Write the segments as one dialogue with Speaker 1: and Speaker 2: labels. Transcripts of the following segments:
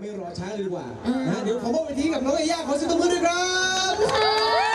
Speaker 1: ไม่รอช้าเลยดีกว่า
Speaker 2: นะ
Speaker 1: เดี๋ยวขอมอบเวทีกับน้องไอย่าขอเสียงตบมือด้วยครับ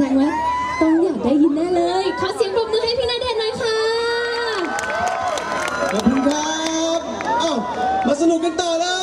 Speaker 2: ดงว่าต้องอยากได้ยินแน่เลย ขอเสียงปรบมือให้พี่นาเดชนหน่อยค่ะ
Speaker 1: ขอบคุณครับ เอ้า มาสนุกกันต่อเลย